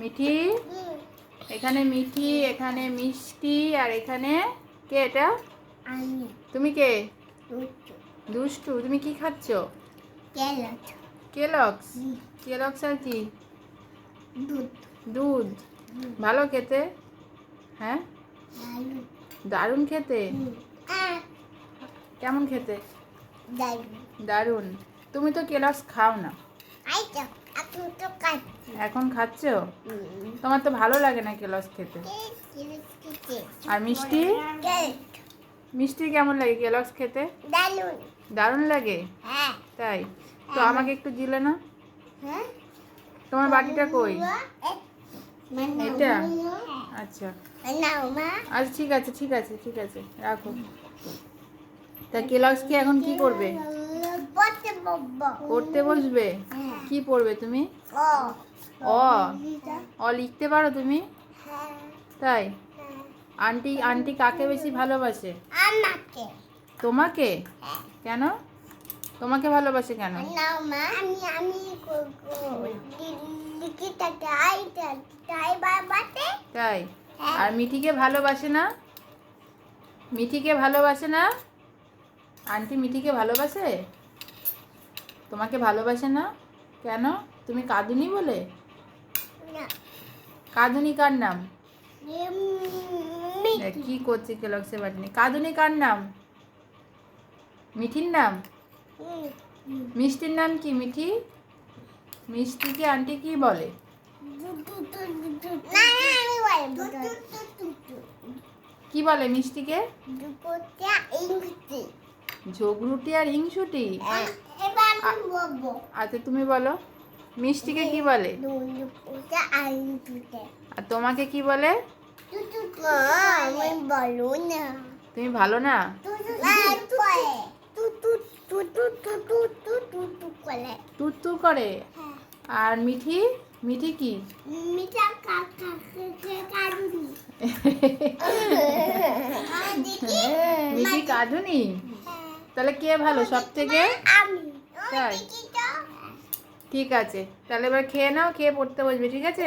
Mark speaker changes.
Speaker 1: মিঠি? এখানে মিঠি এখানে মিষ্টি আর এখানে কে এটা? তুমি কে? দুষ্টু। তুমি কি খাচ্ছ? কেলক্স? কেলক্স আর কি?
Speaker 2: দুধ।
Speaker 1: দুধ। ভালো খেতে? হ্যাঁ? দারুণ। খেতে? কেমন খেতে? দারুণ। তুমি তো কেলক্স খাও না। এখন খাচ্ছ? তোমার তো ভালো লাগে না কেলক্স খেতে। আর মিষ্টি? মিষ্টি কেমন লাগে কেলক্স খেতে? দারুণ। লাগে?
Speaker 2: হ্যাঁ।
Speaker 1: তাই? তো আমাকে একটু দিলে না?
Speaker 2: হ্যাঁ?
Speaker 1: তোমার বাটিটা কই? এটা? আচ্ছা। আচ্ছা ঠিক আছে ঠিক আছে ঠিক আছে রাখো। তা কেলক্স কি এখন কি করবে?
Speaker 2: পড়তে
Speaker 1: বসবে।
Speaker 2: হ্যাঁ।
Speaker 1: কি পড়বে তুমি? অ। অ লিখতে পারো তুমি?
Speaker 2: হ্যাঁ।
Speaker 1: তাই?
Speaker 2: হ্যাঁ।
Speaker 1: আন্টি আন্টি কাকে বেশি ভালোবাসে?
Speaker 2: আমাকে।
Speaker 1: তোমাকে?
Speaker 2: হ্যাঁ।
Speaker 1: কেন? তোমাকে ভালোবাসে কেন?
Speaker 2: আমি আমি তাই
Speaker 1: তাই?
Speaker 2: হ্যাঁ।
Speaker 1: আর মিঠিকে ভালোবাসে না? মিঠিকে ভালোবাসে না? আন্টি মিঠিকে ভালোবাসে? তোমাকে ভালোবাসে না? কেন? তুমি কাঁদুনি বলে? কাঁদুনি কার নাম কি করছে কেলক্সে বাটনি কাঁদুনি কার নাম? মিঠির নাম? মিষ্টির নাম কি মিঠি? মিষ্টিকে আন্টি কি বলে? কি বলে মিষ্টিকে? ঝগড়ুটি আর হিংসুটি
Speaker 2: বলব।
Speaker 1: আচ্ছা তুমি বলো। মিষ্টিকে কি বলে? আর তোমাকে কি বলে? তুমি ভালো না? তুর করে। আর মিঠি? মিঠি কি?
Speaker 2: মিঠা
Speaker 1: কাঁদুনি? তাহলে কে ভালো? সব থেকে তাই? ঠিক আছে। তাহলে এবার খেয়ে নাও খেয়ে পড়তে বসবে ঠিক আছে?